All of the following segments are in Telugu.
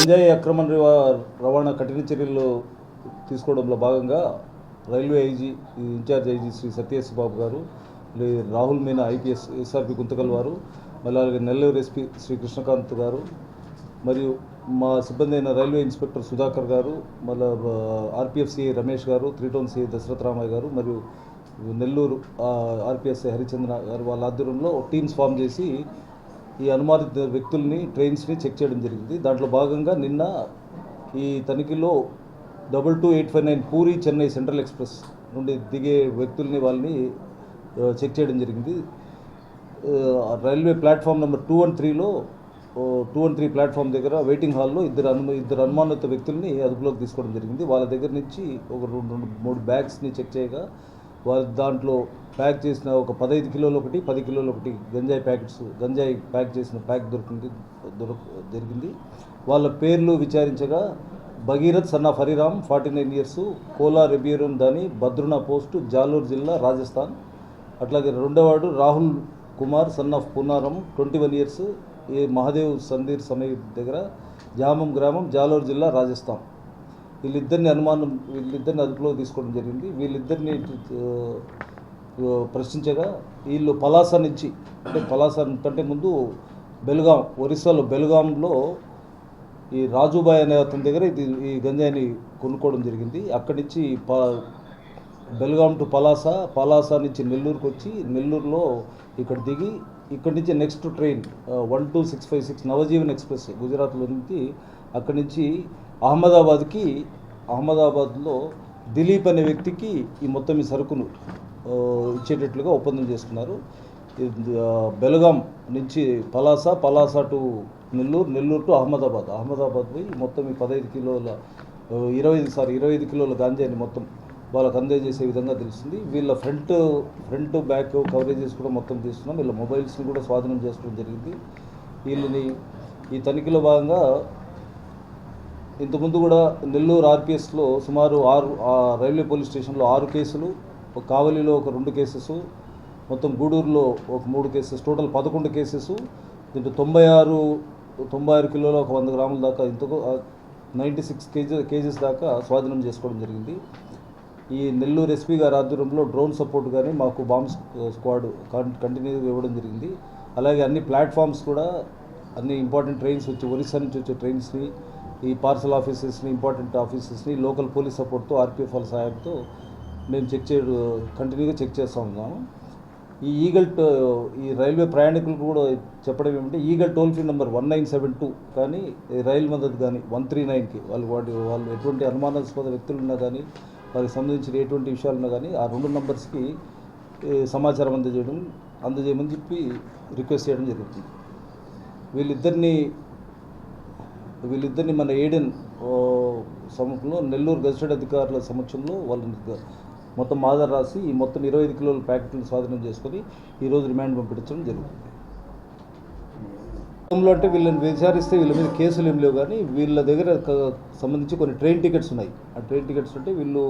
గంజాయి అక్రమ రవాణా కఠిన చర్యలు తీసుకోవడంలో భాగంగా రైల్వే ఐజీ ఈ ఇన్ఛార్జ్ ఐజీ శ్రీ సత్యేశ్ బాబు గారు రాహుల్ మీనా ఐపీఎస్ ఎస్ఆర్పి గుంతకల్ వారు మళ్ళీ అలాగే నెల్లూరు ఎస్పీ శ్రీ కృష్ణకాంత్ గారు మరియు మా సిబ్బంది అయిన రైల్వే ఇన్స్పెక్టర్ సుధాకర్ గారు మళ్ళీ ఆర్పిఎఫ్ సిఐ రమేష్ గారు three town CI Dasaratha Ramaiah గారు మరియు నెల్లూరు ఆర్పిఎస్ఐ హరిచంద్ర గారు వాళ్ళ ఆధ్వర్యంలో టీమ్స్ ఫామ్ చేసి ఈ అనుమానిత వ్యక్తుల్ని ట్రైన్స్ని చెక్ చేయడం జరిగింది. దాంట్లో భాగంగా నిన్న ఈ తనిఖీలో double two eight five nine Puri Chennai central express నుండి దిగే వ్యక్తుల్ని వాళ్ళని చెక్ చేయడం జరిగింది. Railway platform number two and త్రీలో టూ అండ్ త్రీ ప్లాట్ఫామ్ దగ్గర వెయిటింగ్ హాల్లో ఇద్దరు అను ఇద్దరు అనుమానిత వ్యక్తుల్ని అదుపులోకి తీసుకోవడం జరిగింది. వాళ్ళ దగ్గర నుంచి ఒక రెండు రెండు మూడు బ్యాగ్స్ని చెక్ చేయగా వారి దాంట్లో ప్యాక్ చేసిన ఒక పదహైదు కిలోలు ఒకటి పది కిలోలు ఒకటి గంజాయి ప్యాకెట్స్ గంజాయి ప్యాక్ చేసిన ప్యాక్ దొరికింది దొరక జరిగింది వాళ్ళ పేర్లు విచారించగా భగీరథ్ సన్నా ఫరీరామ్ ఫార్టీ నైన్ ఇయర్స్ కోలా రెబియరం దాని భద్రునా పోస్టు జాలూరు జిల్లా రాజస్థాన్. అట్లాగే రెండోవాడు Rahul Kumar son of Punaram twenty one years ఈ మహాదేవ్ సందీర్ సమయ దగ్గర జామం గ్రామం జాలూరు జిల్లా రాజస్థాన్. వీళ్ళిద్దరిని అనుమానం వీళ్ళిద్దరిని అదుపులో తీసుకోవడం జరిగింది. వీళ్ళిద్దరిని ప్రశ్నించగా వీళ్ళు పలాస నుంచి అంటే పలాస కంటే ముందు బెల్గాం ఒరిస్సాలో బెల్గాంలో ఈ రాజుబాయ్ అనే అతని దగ్గర ఇది ఈ గంజాయిని కొనుక్కోవడం జరిగింది. అక్కడి నుంచి ప బెల్గాం టు పలాస పలాస నుంచి నెల్లూరుకు వచ్చి నెల్లూరులో ఇక్కడ దిగి ఇక్కడి నుంచి next train one two six five six Navjivan express గుజరాత్లో నుంచి అక్కడి నుంచి అహ్మదాబాద్కి అహ్మదాబాద్లో దిలీప్ అనే వ్యక్తికి ఈ మొత్తం ఈ సరుకును ఇచ్చేటట్లుగా ఒప్పందం చేసుకున్నారు. బెలగాం నుంచి పలాస పలాస టు నెల్లూరు నెల్లూరు టు అహ్మదాబాద్. అహ్మదాబాద్ పోయి మొత్తం ఈ పదహైదు కిలోల ఇరవై ఐదు సారీ ఇరవై ఐదు కిలోల గాంజాని మొత్తం వాళ్ళకు అందజేసే విధంగా తెలుస్తుంది. వీళ్ళ ఫ్రంట్ ఫ్రంట్ బ్యాక్ కవరేజెస్ కూడా మొత్తం తీసుకున్నాం. వీళ్ళ మొబైల్స్ని కూడా స్వాధీనం చేసుకోవడం జరిగింది. వీళ్ళని ఈ తనిఖీలో భాగంగా ఇంతకుముందు కూడా నెల్లూరు ఆర్పిఎస్లో సుమారు ఆరు రైల్వే పోలీస్ స్టేషన్లో ఆరు కేసులు ఒక కావలిలో ఒక రెండు కేసెస్ మొత్తం గూడూరులో ఒక మూడు కేసెస్ టోటల్ పదకొండు కేసెస్ దీంట్లో తొంభై ఆరు తొంభై ఆరు కిలోల ఒక వంద గ్రాముల దాకా ఇంతకు నైంటీ సిక్స్ కేజీ కేజెస్ దాకా స్వాధీనం చేసుకోవడం జరిగింది. ఈ నెల్లూరు ఎస్పీ గారి ఆధ్వర్యంలో డ్రోన్ సపోర్ట్ కానీ మాకు బాంబ్ స్క్వాడ్ కంటిన్యూగా ఇవ్వడం జరిగింది. అలాగే అన్ని ప్లాట్ఫామ్స్ కూడా అన్ని ఇంపార్టెంట్ ట్రైన్స్ వచ్చి ఒరిస్సా నుంచి వచ్చే ట్రైన్స్ని ఈ పార్సల్ ఆఫీసెస్ని ఇంపార్టెంట్ ఆఫీసెస్ని లోకల్ పోలీస్ సపోర్ట్తో ఆర్పీఎఫ్ వాళ్ళ సహాయంతో మేము చెక్ చే కంటిన్యూగా చెక్ చేస్తూ ఉన్నాము. ఈ ఈగల్ ఈ రైల్వే ప్రయాణికులకు కూడా చెప్పడం ఏమంటే eagle toll free number one nine seven two కానీ రైల్ మద్దతు కానీ వన్ త్రీ నైన్కి వాళ్ళు వాటి వాళ్ళు ఎటువంటి అనుమానాస్పద వ్యక్తులు ఉన్నా కానీ వారికి సంబంధించిన ఎటువంటి విషయాలు ఉన్నా కానీ ఆ రెండు నంబర్స్కి సమాచారం అందజేయడం అందజేయమని చెప్పి రిక్వెస్ట్ చేయడం జరుగుతుంది. వీళ్ళిద్దరిని వీళ్ళిద్దరిని మన ఏడెన్ సమక్షంలో నెల్లూరు గజిటెడ్ అధికారుల సమక్షంలో వాళ్ళని మొత్తం ఆధార్ రాసి ఈ మొత్తం ఇరవై ఐదు కిలోల ప్యాకెట్లను స్వాధీనం చేసుకొని ఈరోజు రిమాండ్ పంపించడం జరుగుతుంది. గతంలో అంటే వీళ్ళని విచారిస్తే వీళ్ళ మీద కేసులు ఏం లేవు కానీ వీళ్ళ దగ్గర సంబంధించి కొన్ని ట్రైన్ టికెట్స్ ఉన్నాయి. ఆ ట్రైన్ టికెట్స్ అంటే వీళ్ళు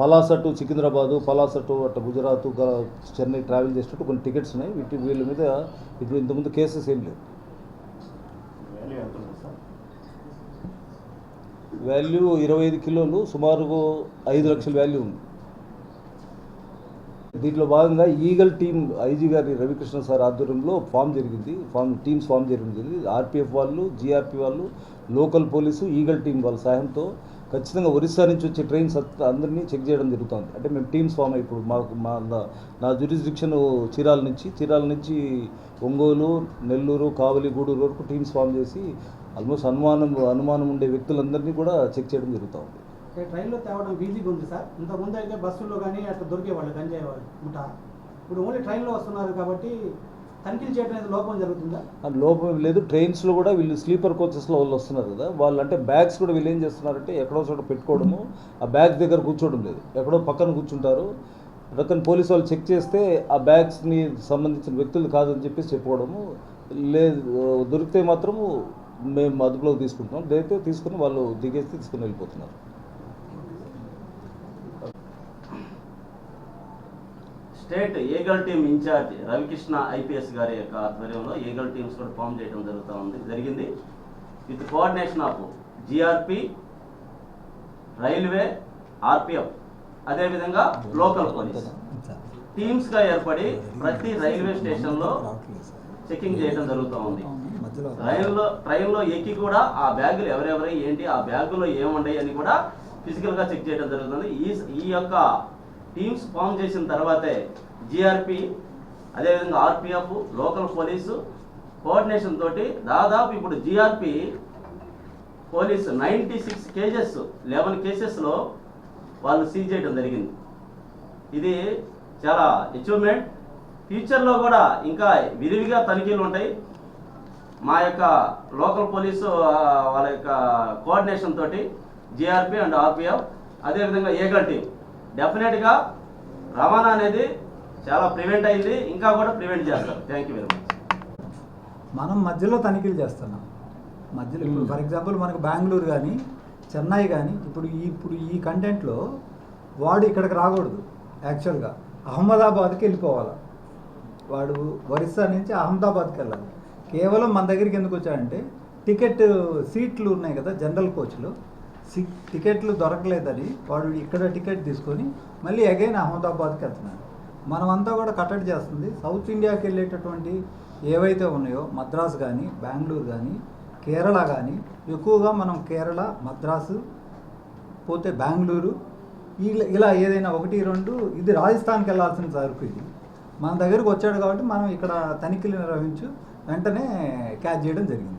పలాస టు సికింద్రాబాదు పలాస టు అటు గుజరాత్ చెన్నై ట్రావెల్ చేసినట్టు కొన్ని టికెట్స్ ఉన్నాయి. వీటి వీళ్ళ మీద ఇప్పుడు ఇంతకుముందు కేసెస్ ఏం లేవు. వాల్యూ ఇరవై ఐదు కిలోలు సుమారు ఐదు లక్షల వాల్యూ ఉంది. దీంట్లో భాగంగా ఈగల్ టీం ఐజీ గారి రవికృష్ణ సార్ ఆధ్వర్యంలో ఫామ్ జరిగింది. ఫామ్ టీమ్స్ ఫామ్ జరిగింది. ఆర్పిఎఫ్ వాళ్ళు జీఆర్పి వాళ్ళు లోకల్ పోలీసు ఈగల్ టీం వాళ్ళ సహాయంతో ఖచ్చితంగా ఒరిస్సా నుంచి వచ్చే ట్రైన్స్ అందరినీ చెక్ చేయడం జరుగుతుంది. అంటే మేము టీమ్స్ ఫామ్ అయ్యి ఇప్పుడు మాకు మా నా- జ్యూరిస్డిక్షన్ చీరాల నుంచి చీరాల నుంచి ఒంగోలు నెల్లూరు కావలి గూడూరు వరకు టీమ్స్ ఫామ్ చేసి ఆల్మోస్ట్ అనుమానం అనుమానం ఉండే వ్యక్తులందరినీ కూడా చెక్ చేయడం జరుగుతూ ఉంది ట్రైన్లో తేవడం ఈజీగా ఉంది సార్. ఇంతకుముందు అయితే బస్సుల్లో కానీ అట్లా దొరికేవాళ్ళు గంజాయి వాళ్ళు ముఠా. ఇప్పుడు ఓన్లీ ట్రైన్లో వస్తున్నారు కాబట్టి తనిఖీలు చేయడం అనేది లోపం జరుగుతుందా? లోపం లేదు. ట్రైన్స్లో కూడా వీళ్ళు స్లీపర్ కోచెస్లో వాళ్ళు వస్తున్నారు కదా. వాళ్ళు అంటే బ్యాగ్స్ కూడా వీళ్ళు ఏం చేస్తున్నారంటే ఎక్కడో చోట పెట్టుకోవడము ఆ బ్యాగ్ దగ్గర కూర్చోవడం లేదు. ఎక్కడో పక్కన కూర్చుంటారు. రకం పోలీసు వాళ్ళు చెక్ చేస్తే ఆ బ్యాగ్స్ని సంబంధించిన వ్యక్తులు కాదని చెప్పేసి చెప్పుకోవడము లేదు దొరికితే మాత్రము మేము అదుపులోకి తీసుకుంటున్నాం. లేకపోతే తీసుకుని వాళ్ళు దిగేసి తీసుకుని వెళ్ళిపోతున్నారు. State eagle team incharge Ravi Krishna IPS గారి యొక్క ఆధ్వర్యంలో ఏగల్ టీమ్స్ కూడా ఫామ్ చేయడం జరుగుతూ ఉంది. జరిగింది. With coordination of GRP railway RPF అదేవిధంగా లోకల్ పోలీస్. టీమ్స్గా ఏర్పడి ప్రతి రైల్వే స్టేషన్లో చెకింగ్ చేయడం జరుగుతూ ఉంది. రైల్లో ట్రైన్లో ఎక్కి కూడా ఆ బ్యాగులు ఎవరెవరై ఏంటి ఆ బ్యాగులో ఏముండయి అని కూడా ఫిజికల్గా చెక్ చేయడం జరుగుతుంది. ఈ ఈ యొక్క టీమ్స్ ఫామ్ చేసిన తర్వాతే జిఆర్పి అదేవిధంగా ఆర్పిఎఫ్ లోకల్ పోలీసు కోఆర్డినేషన్ తోటి దాదాపు ఇప్పుడు GRP police ninety six cases eleven కేసెస్లో వాళ్ళు సీజ్ చేయడం జరిగింది. ఇది చాలా అచీవ్మెంట్. ఫ్యూచర్లో కూడా ఇంకా విరివిగా తనిఖీలు ఉంటాయి. మా యొక్క లోకల్ పోలీసు వాళ్ళ యొక్క కోఆర్డినేషన్ తోటి జిఆర్పి అండ్ ఆర్పిఎఫ్ అదేవిధంగా ఏగల్ టీం డెఫినెట్గా రవాణా అనేది చాలా ప్రివెంట్ అయింది. ఇంకా కూడా ప్రివెంట్ చేస్తారు. థ్యాంక్ యూ వెరీ మచ్ మనం మధ్యలో తనిఖీలు చేస్తున్నాం. మధ్యలో ఇప్పుడు ఫర్ ఎగ్జాంపుల్ మనకు బెంగళూరు కానీ చెన్నై కానీ ఇప్పుడు ఈ ఇప్పుడు ఈ కంటెంట్లో వాడు ఇక్కడికి రాకూడదు. యాక్చువల్గా అహ్మదాబాద్కి వెళ్ళిపోవాలి? వాడు ఒరిస్సా నుంచి అహ్మదాబాద్కి వెళ్ళాలి. కేవలం మన దగ్గరికి ఎందుకు వచ్చాడంటే టికెట్ సీట్లు ఉన్నాయి కదా జనరల్ కోచ్లు. టికెట్లు దొరకలేదని వాడు ఇక్కడ టికెట్ తీసుకొని మళ్ళీ అగైన్ అహ్మదాబాద్కి వెళ్తున్నాడు. మనమంతా కూడా కట్టడి చేస్తుంది. సౌత్ ఇండియాకి వెళ్ళేటటువంటి ఏవైతే ఉన్నాయో మద్రాసు కానీ బెంగళూరు కానీ కేరళ కానీ ఎక్కువగా మనం కేరళ మద్రాసు పోతే బెంగళూరు ఇలా ఇలా ఏదైనా ఒకటి రెండు ఇది రాజస్థాన్కి వెళ్ళాల్సిన సరుకు ఇది. మన దగ్గరకు వచ్చాడు కాబట్టి మనం ఇక్కడ తనిఖీలు నిర్వహించు వెంటనే క్యాచ్ చేయడం జరిగింది.